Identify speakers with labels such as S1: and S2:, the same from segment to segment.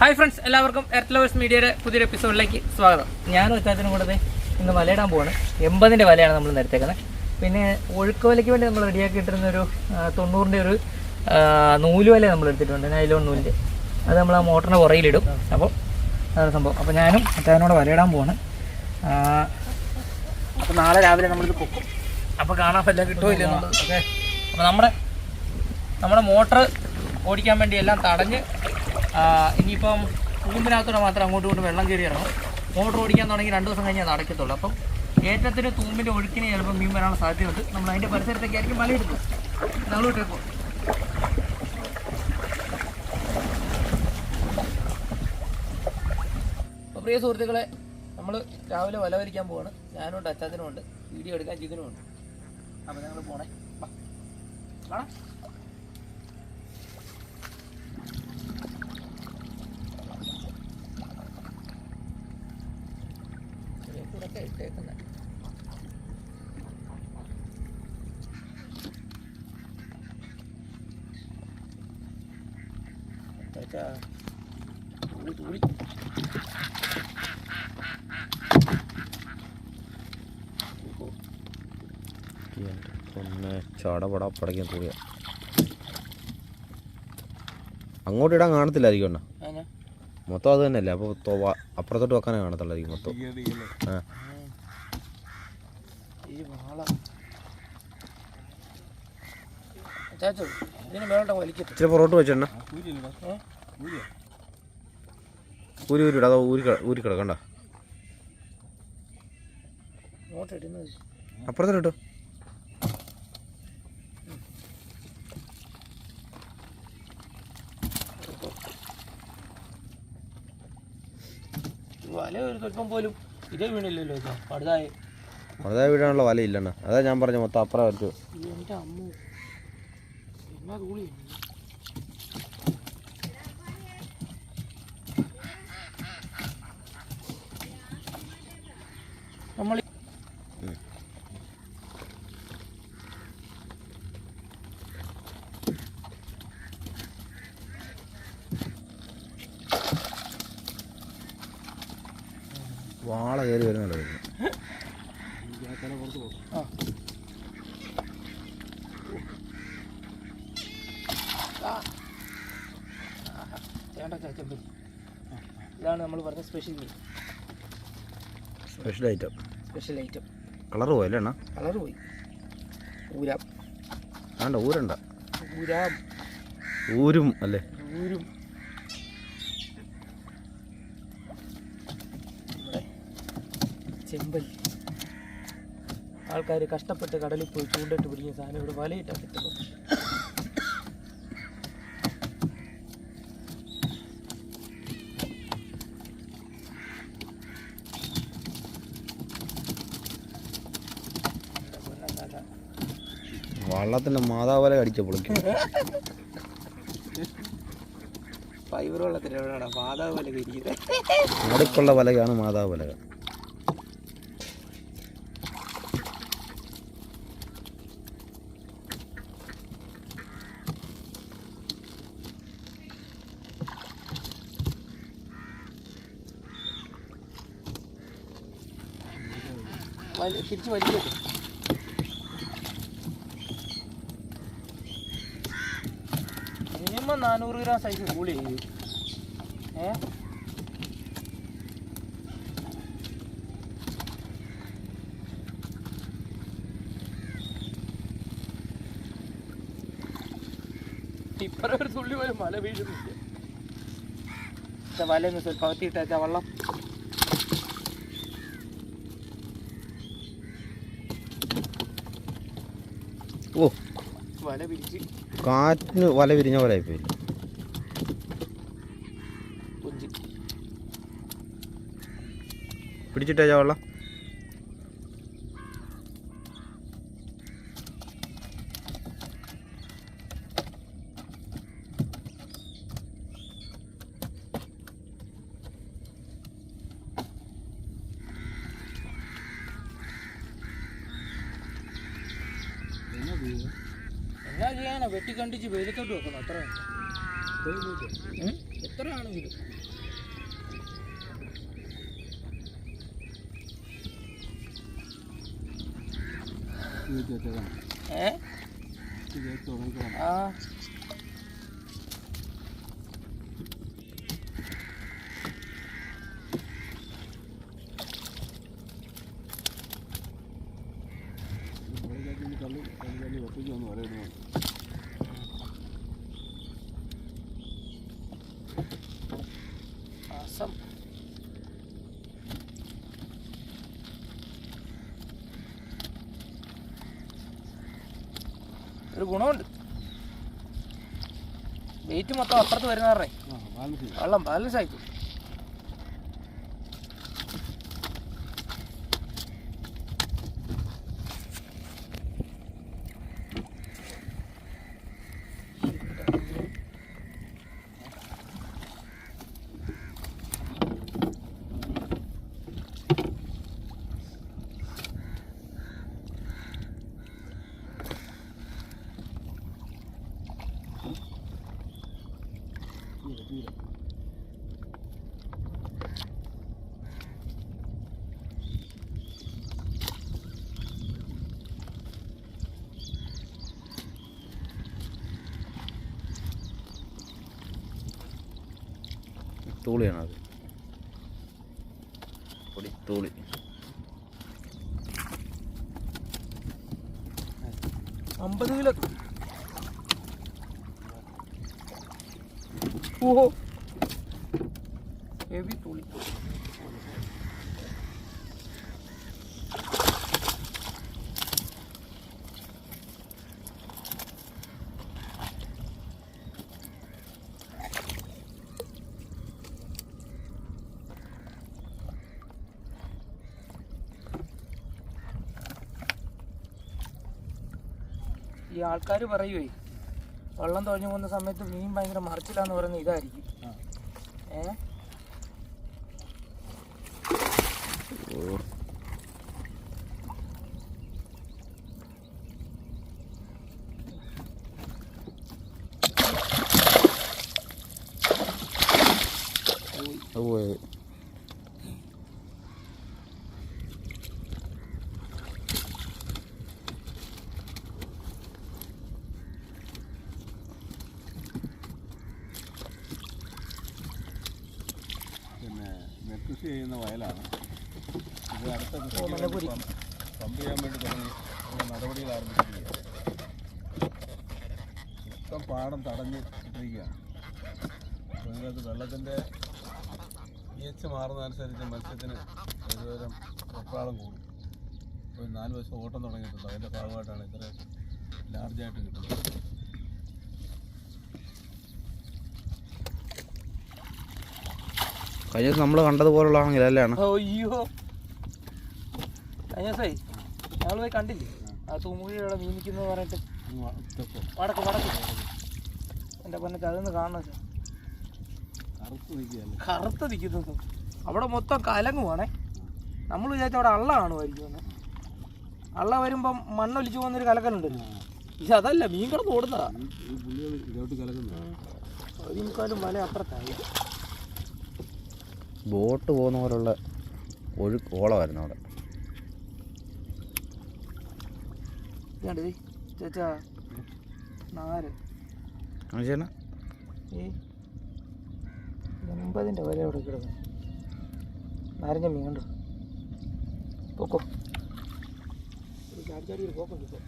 S1: Hi friends എല്ലാവർക്കും earth lovers മീഡിയയുടെ പുതിയൊരു എപ്പിസോഡിലേക്ക് സ്വാഗതം. ഞാനും അച്ചാച്ചനും കൂടെ ഇന്ന് വലയിടാൻ പോവാണ്. എൺപതിന്റെ വലയാണ് നമ്മൾ നിരത്തേക്കുന്നത് പിന്നെ ഒഴുക്ക് വലയ്ക്ക് വേണ്ടി നമ്മൾ റെഡിയാക്കി ഇട്ടിരുന്ന ഒരു തൊണ്ണൂറിന്റെ ഒരു ആ, നൂൽ വല നമ്മൾ എടുത്തിട്ടുണ്ട് നൈലോൺ നൂലിന്റെ അത് നമ്മൾ ആ മോട്ടറിന്റെ പുറയിലിടും അപ്പോൾ അതാണ് സംഭവം. അപ്പോൾ ഞാനും അച്ചാച്ചനോട് വലയിടാൻ പോവാണ്. അപ്പോൾ നാളെ രാവിലെ നമ്മളിത് പൊക്കും. അപ്പോൾ കാണാൻ പറ്റില്ല കിട്ടുമോ ഇല്ല എന്നുള്ളത്. ഓക്കെ. അപ്പോൾ നമ്മുടെ നമ്മുടെ മോട്ടർ ഓടിക്കാൻ വേണ്ടി എല്ലാം തടഞ്ഞ് ഇനിയിപ്പം തൂമ്പിനകത്തൂടെ മാത്രം അങ്ങോട്ടും ഇങ്ങോട്ടും വെള്ളം കയറി ഇറങ്ങും. മോട്ടർ ഓടിക്കാൻ തുടങ്ങി രണ്ട് ദിവസം കഴിഞ്ഞാൽ അത് അടയ്ക്കത്തുള്ളൂ അപ്പം ഏറ്റത്തിന് തൂമ്പിന്റെ ഒഴുക്കിന് ചിലപ്പോൾ മീൻ വരാനുള്ള സാധ്യതയുണ്ട്. നമ്മൾ അതിന്റെ പരിസരത്തേക്കായിരിക്കും മലയിടുന്നത് നമ്മൾ വിട്ടേക്കും അപ്പോൾ പ്രിയ സുഹൃത്തുക്കളെ നമ്മൾ രാവിലെ വല വരിക്കാൻ പോവാണ്. ഞാനുണ്ട് അച്ചാത്തിനുമുണ്ട് വീഡിയോ എടുക്കാൻ ചിക്കനുമുണ്ട് അപ്പോൾ ഞങ്ങൾ പോണേ. വാ. വാടാ. ചെറിയ കൂടൊക്കെ ഇട്ടേക്കുന്നെ. അങ്ങോട്ടിടാൻ തൂളി, തൂളി.
S2: പിന്നെ ചടപട പടയ്ക്കാൻ കൂടിയ അങ്ങോട്ട് ഇടാൻ കാണത്തില്ലായിരിക്കും അണ്ണാ മൊത്തം അത് തന്നെയല്ലേ അപ്പോൾ അപ്പുറത്തോട്ട് വെക്കാനേ കാണത്തുള്ളായിരിക്കും മൊത്തം. ആ.
S1: ഈ മൊത്തം
S2: ഇച്ചിരി പുറത്തോട്ട് വെച്ചെണ്ണ? ഊരി ഊരി അതോ ഊരി ഊരി കിടക്കണ്ട. അപ്പുറത്തോട്ട്
S1: വല ഒരു സ്വല്പം പോലും ഇതേ വീണില്ലല്ലോ ഇതാ. പടുതായി.
S2: വെറുതെ വീഴാനുള്ള വലയില്ലണ്ണ. അതാ ഞാൻ പറഞ്ഞ മൊത്തം അപ്പുറം വെച്ചു
S1: എന്റെ അമ്മ. എന്നാ തൂളി നമ്മൾ
S2: വാള കയറി വരുന്നല്ലോ വരുന്നു
S1: ആ ആ. ആഹാ. ചേട്ടാ ഇതാണ് നമ്മൾ പറഞ്ഞ സ്പെഷ്യൽ മീൻ
S2: special item
S1: special item
S2: colour പോയി അല്ലേ
S1: കളർ പോയി. ഊരാം.
S2: വേണ്ട ഊരണ്ട.
S1: ഊരാം.
S2: ഊരും അല്ലേ?
S1: ഊരും. ചെമ്പൽ. ആൾക്കാർ കഷ്ടപ്പെട്ട് കടലിൽ പോയി ചൂണ്ടിട്ട് പിടിക്കുന്ന സാധനം ഇവിടെ വലയിട്ടാണ് കിട്ടുന്നു
S2: വള്ളത്തിന്റെ മാതാവല അടിച്ച പൊളിക്കും.
S1: ഫൈബർ വെള്ളത്തിൽ എവിടെയാണ് പാതാവ് വല കരിക്കുന്നത്
S2: നടുക്കുള്ള വലകാണ് മാതാവ് വലക
S1: വലി- തിരിച്ച് വലിക്കട്ടെ നാനൂറ് ഗ്രാം സൈസ് കൂളി ഏ? ഇപ്പറ ഒരു തുള്ളി പോലെ മല വീഴുന്നില്ല. വലയൊന്ന് സ്വല്പം അകത്തിയിട്ടാ വെള്ളം.
S2: ഓ.
S1: വല പിരിച്ച്
S2: കാറ്റിന് വല വിരിഞ്ഞ പോലെ ആയിപ്പോയി
S1: പിടിച്ചിട്ടേ
S2: പിടിച്ചിട്ടേച്ചാ
S1: എന്നാ ചെയ്യാനാ വെട്ടിക്കണ്ടിച്ച് വെയിലത്തോട്ട് വെക്കണം അത്ര എത്രയാണെങ്കിലും. ആ. മാസം ഒരു ഗുണമുണ്ട്. വെയിറ്റ് മൊത്തം അപ്പുറത്ത് വരുന്നവരുടെ വെള്ളം ബാലൻസ് ആയിക്കും
S2: തൂളിയാണ് അത് പൊടി തൂളി
S1: അമ്പത് കിലോ. ഓഹോ. ഹെവി തുളി ഈ ആൾക്കാർ പറയുവേ വെള്ളം തുഴഞ്ഞു പോകുന്ന സമയത്ത് മീൻ ഭയങ്കര മറിച്ചില്ലാന്ന് പറയുന്ന ഇതായിരിക്കും. ഏ?
S2: പോയത്
S3: ഇത് അടുത്ത
S1: ഓ,
S3: കൃഷിക്ക്
S1: നല്ല
S3: വേണ്ടി
S1: പൊരി.
S3: പമ്പ് ചെയ്യാൻ വേണ്ടി തുടങ്ങി. നടപടികൾ ആരംഭിച്ചിരിക്കുകയാണ്. മൊത്തം പാടം തടഞ്ഞ് ഇട്ടിരിക്കുകയാണ്. അപ്പോൾ ഇതിനകത്ത് വെള്ളത്തിന്റെ പി എച്ച് മാറുന്നതനുസരിച്ച് മത്സ്യത്തിന് ഒരുതരം വെപ്രാളം കൂടും. ഇപ്പോൾ നാല് വശം ഓട്ടം തുടങ്ങിയിട്ടുണ്ട്. അതിന്റെ ഭാഗമായിട്ടാണ് ഇത്ര ലാർജായിട്ട് കിട്ടുന്നത്.
S2: കഴിഞ്ഞ നമ്മൾ കണ്ടതുപോലുള്ള ആണെങ്കിൽ അല്ലേ ആണ്?
S1: അയ്യോ. ദിവസേ ഞങ്ങൾ പോയി കണ്ടില്ലേ? ആ തൂമുകിയുടെ മീൻ നിൽക്കുന്നു പറഞ്ഞിട്ട്. വടക്ക് വടക്ക്. എന്റെ പൊന്നത്ത് അതൊന്ന് കാണണം സാർ.
S3: കറുത്ത്
S1: നിൽക്കുന്നത്. അവിടെ മൊത്തം കലങ്ങുവാണേ. നമ്മൾ വിചാരിച്ച അവിടെ അള്ള കാണുമായിരിക്കും അള്ള വരുമ്പം മണ്ണൊലിച്ചു പോകുന്നൊരു കലക്കലുണ്ടല്ലോ ഇത് അതല്ല മീൻ കിടന്ന് ഓടുന്നതാ. ഒരു വല അപ്പുറത്തായി.
S2: ബോട്ട് പോകുന്ന പോലുള്ള ഒഴു ഓളമായിരുന്നു അവിടെ.
S1: ഇതുണ്ട് ചേച്ചാ നാല്.
S2: മനുഷ്യനെ
S1: ഈ എൺപതിന്റെ വരെ അവിടെ കിടക്കും നാരങ്ങ മീൻ കണ്ടു. പൊക്കോ. ചാടി ചാടി ഒരു പോക്കുണ്ട് ഇപ്പോൾ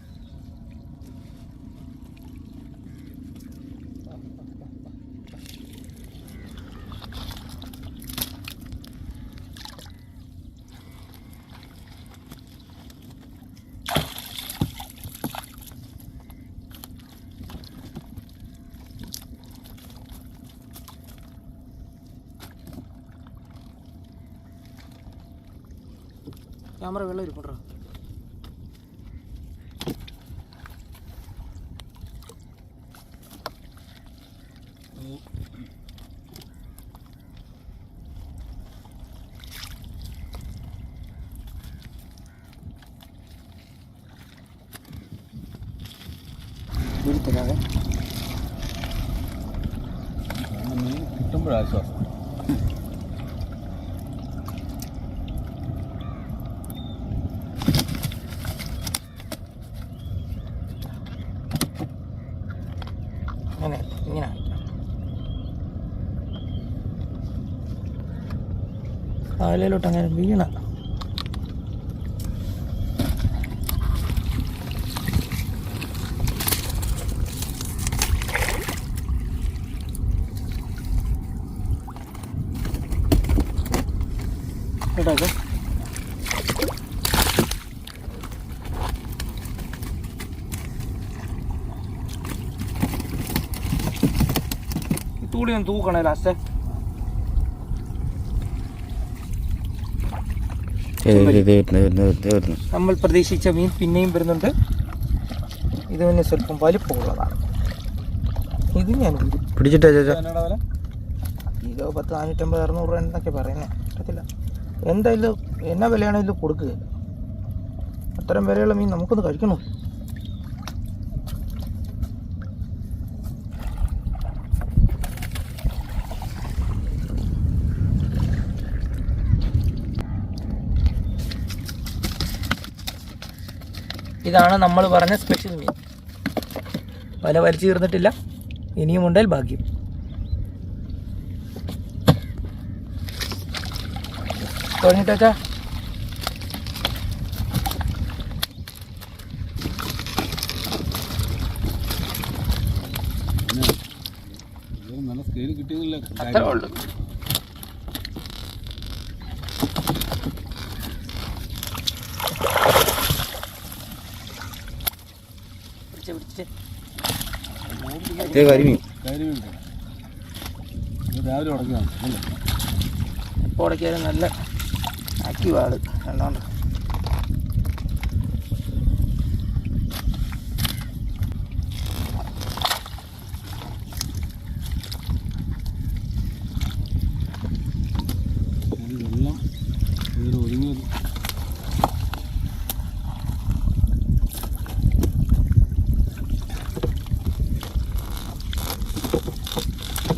S1: ക്യാമറ അങ്ങനെ ഇങ്ങനെ കാലിലോട്ട് അങ്ങനെ വീണ കേട്ടോ ഒന്ന് തൂക്കണേ ലാസ്റ്റ്.
S2: വരുന്നു
S1: നമ്മൾ പ്രതീക്ഷിച്ച മീൻ പിന്നെയും വരുന്നുണ്ട്. ഇത് പിന്നെ സ്വല്പം വലിപ്പമുള്ളതാണ്. ഇത് ഞാൻ.
S2: പിടിച്ചിട്ടാ
S1: കിലോ പത്ത് നാനൂറ്റമ്പത് അറുന്നൂറ് രൂപ എന്നൊക്കെ പറയുന്നത് പറ്റത്തില്ല. എന്തായാലും എന്നാ വിലയാണെങ്കിലും കൊടുക്കുക അത്തരം വിലയുള്ള മീൻ നമുക്കൊന്ന് കഴിക്കണോ? ഇതാണ് നമ്മൾ പറഞ്ഞ സ്പെഷ്യൽ മീൻ വല വലിച്ചു തീർന്നിട്ടില്ല. ഇനിയും ഉണ്ടെങ്കിൽ ഭാഗ്യം. തുടങ്ങിട്ടാ
S3: നല്ല സ്കെയിൽ കിട്ടിയതില്ല?
S2: കരിമീൻ.
S3: ഇത് രാവിലെ ഉടക്കിയാണ് അല്ലേ
S1: എപ്പോൾ ഉടക്കിയാലും നല്ല ആക്റ്റീവ് ആൾ കണ്ടോണ്ട്
S3: ഇത് വെള്ളം ഇതിൽ ഒതുങ്ങിയത്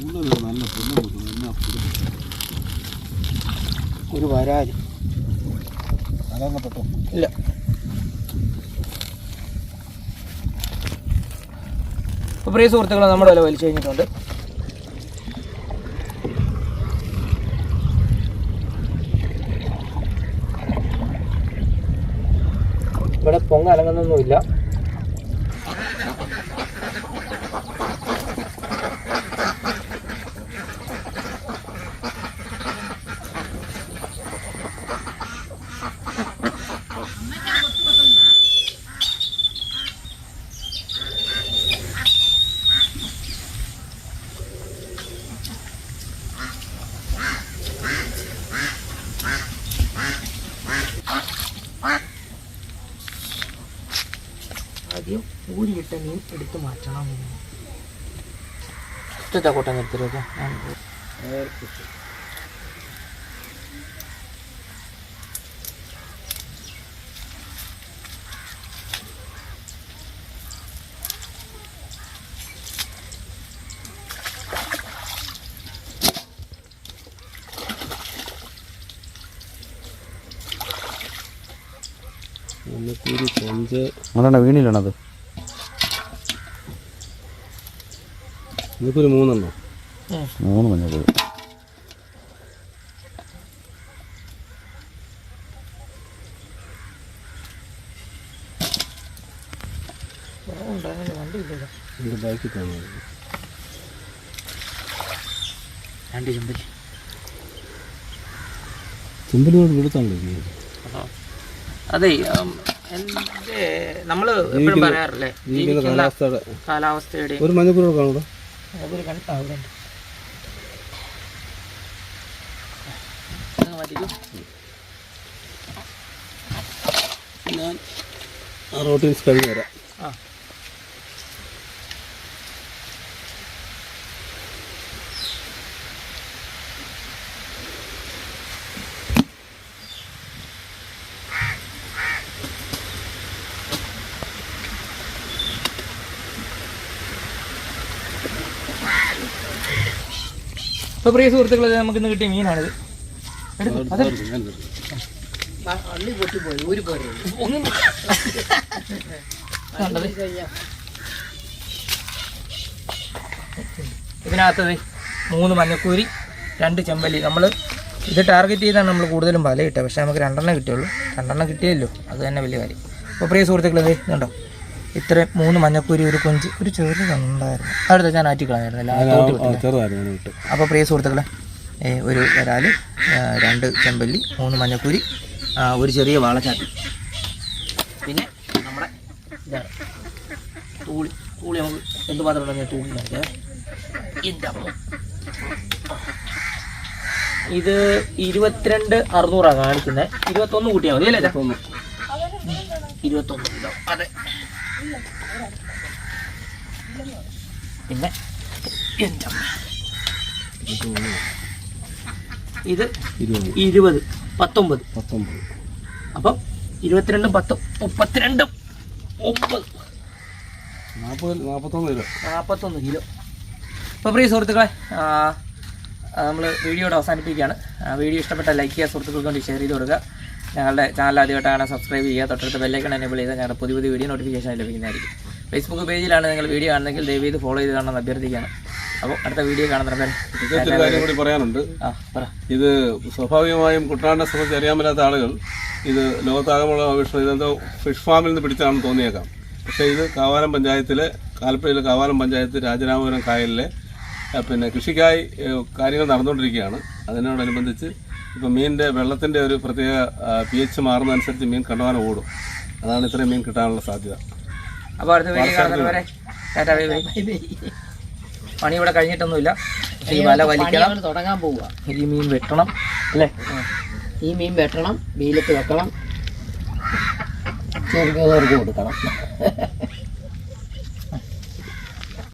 S3: ഉള്ളത് നല്ല പുല്ല് കൊടുക്കണം എന്നാ പുല്ല് വരാൽ
S1: ഇല്ല. ഇപ്പോൾ പ്രിയ സുഹൃത്തുക്കളെ നമ്മുടെ വില വലിച്ചു കഴിഞ്ഞിട്ടുണ്ട്. ഇവിടെ പൊങ്ങ അനങ്ങുന്നൊന്നുമില്ല ഊരിയിട്ട എടുത്തു മാറ്റണം. കൊട്ടം നിർത്തരുത്
S3: അതാണ് കൊഞ്ച്
S2: അതാണ്
S3: ഒരു മൂന്നെണ്ണോ?
S2: മൂന്ന് മഞ്ഞൾ.
S1: വണ്ടിയില്ലല്ലോ
S3: ഇതിന്റെ കാണുന്നത്
S1: രണ്ട്. അതെ എന്റെ നമ്മൾ എപ്പോഴും പറയാറില്ലേ
S3: കാലാവസ്ഥയുടെ ഒരു മഞ്ഞക്കൂടെ കാണൂടാ
S1: അതൊരു കണ്ട് അവിടെ ഉണ്ട്.
S3: ഞാൻ ആ റോട്ടിൽ കഴിഞ്ഞ് വരാം
S1: അപ്പോൾ പ്രിയ സുഹൃത്തുക്കളെ നമുക്ക് ഇന്ന് കിട്ടിയ മീനാണിത്.
S4: ഇതിനകത്തത്
S1: ഒന്നും മൂന്ന് മഞ്ഞക്കൂരി രണ്ട് ചെമ്പല്ലി. നമ്മൾ ഇത് ടാർഗറ്റ് ചെയ്താണ് നമ്മൾ കൂടുതലും വല കിട്ടുക പക്ഷേ നമുക്ക് രണ്ടെണ്ണം കിട്ടിയുള്ളൂ. രണ്ടെണ്ണം കിട്ടിയല്ലോ അത് തന്നെ വലിയ കാര്യം. അപ്പോൾ പ്രിയ സുഹൃത്തുക്കളത് ഇതുണ്ടോ ഇത്രയും മൂന്ന് മഞ്ഞക്കൂരി ഒരു കൊഞ്ച് ഒരു ചെറുതുണ്ടായിരുന്നു അടുത്ത ഞാൻ ആറ്റി കളഞ്ഞായിരുന്നല്ലോ അപ്പോൾ പ്രിയ സുഹൃത്തുക്കളെ ഒരു വരാൽ രണ്ട് ചെമ്പല്ലി മൂന്ന് മഞ്ഞക്കൂരി ഒരു ചെറിയ വാളച്ചാട്ടി പിന്നെ നമ്മുടെ ഇതാണ്. തൂളി തൂളി നമുക്ക് എന്ത് മാത്രം ഉണ്ടെങ്കിൽ തൂളി നോക്കിയാൽ ഇത് ഇരുപത്തിരണ്ട് അറുന്നൂറാണ് കാണിക്കുന്നത് ഇരുപത്തൊന്ന് കൂട്ടിയാൽ മതി അല്ലേ? ഇരുപത്തൊന്ന്. പിന്നെ എന്റെ. ഇത്
S3: ഇരുപത്
S1: പത്തൊമ്പത്.
S3: പത്തൊമ്പത്.
S1: അപ്പം ഇരുപത്തിരണ്ടും പത്ത് മുപ്പത്തിരണ്ടും ഒമ്പത്.
S3: നാൽപ്പത് നാൽപ്പത്തൊന്ന് കിലോ.
S1: നാൽപ്പത്തൊന്ന് കിലോ. അപ്പോൾ പ്രിയ സുഹൃത്തുക്കളെ നമ്മൾ വീഡിയോയുടെ അവസാനിപ്പിക്കുകയാണ്. വീഡിയോ ഇഷ്ടപ്പെട്ട ലൈക്ക് ചെയ്യുക സുഹൃത്തുക്കൾക്ക് വേണ്ടി ഷെയർ ചെയ്ത് കൊടുക്കുക. ഞങ്ങളുടെ ചാനൽ ആദ്യമായിട്ടാണ് സബ്സ്ക്രൈബ് ചെയ്യുക. തൊട്ടടുത്ത ബെല്ലൈക്കൺ എനേബിൾ ചെയ്താൽ ഞങ്ങളുടെ പുതിയ പുതിയ വീഡിയോ നോട്ടിഫിക്കേഷൻ ലഭിക്കുന്നതായിരിക്കും. ഫേസ്ബുക്ക് പേജിലാണ് നിങ്ങൾ വീഡിയോ കാണുന്നെങ്കിൽ ദയവ് ചെയ്ത് ഫോളോ ചെയ്ത് കാണണമെന്ന് അഭ്യർത്ഥിക്കുകയാണ്. അപ്പോൾ അടുത്ത വീഡിയോ കാണുന്ന
S3: കാര്യം കൂടി പറയാനുണ്ട്. ഇത് സ്വാഭാവികമായും കുട്ടനാടിനെ സംബന്ധിച്ച് അറിയാൻ പറ്റാത്ത ആളുകൾ ഇത് ലോകത്താകമുള്ള വിഷയം ഇതെന്തോ ഫിഷ് ഫാമിൽ നിന്ന് പിടിച്ചാണെന്ന് തോന്നിയേക്കാം. പക്ഷേ ഇത് കാവാലം പഞ്ചായത്തിലെ കാലപ്പുഴയിലെ കാവാലം പഞ്ചായത്ത് രാജരാമപുരം കായലിലെ പിന്നെ കൃഷിക്കായി കാര്യങ്ങൾ നടന്നുകൊണ്ടിരിക്കുകയാണ്. അതിനോടനുബന്ധിച്ച് ഇപ്പം മീനിന്റെ വെള്ളത്തിന്റെ ഒരു പ്രത്യേക പി എച്ച് മാറുന്നതനുസരിച്ച് മീൻ കണ്ടവാനം ഓടും. അതാണ് ഇത്രയും മീൻ കിട്ടാനുള്ള സാധ്യത.
S1: അപ്പോൾ അടുത്ത വീഡിയോ കാണുന്നവരെ ടാറ്റാ ബൈ ബൈ. പണി ഇവിടെ കഴിഞ്ഞിട്ടൊന്നുമില്ല. ഈ വല വലിക്കണം.
S4: തുടങ്ങാൻ പോവുക.
S1: ഈ മീൻ വെട്ടണം അല്ലേ?
S4: ഈ മീൻ വെട്ടണം വെയിലത്ത് വെക്കണം. ചെറുക്കവർക്ക് കൊടുക്കണം.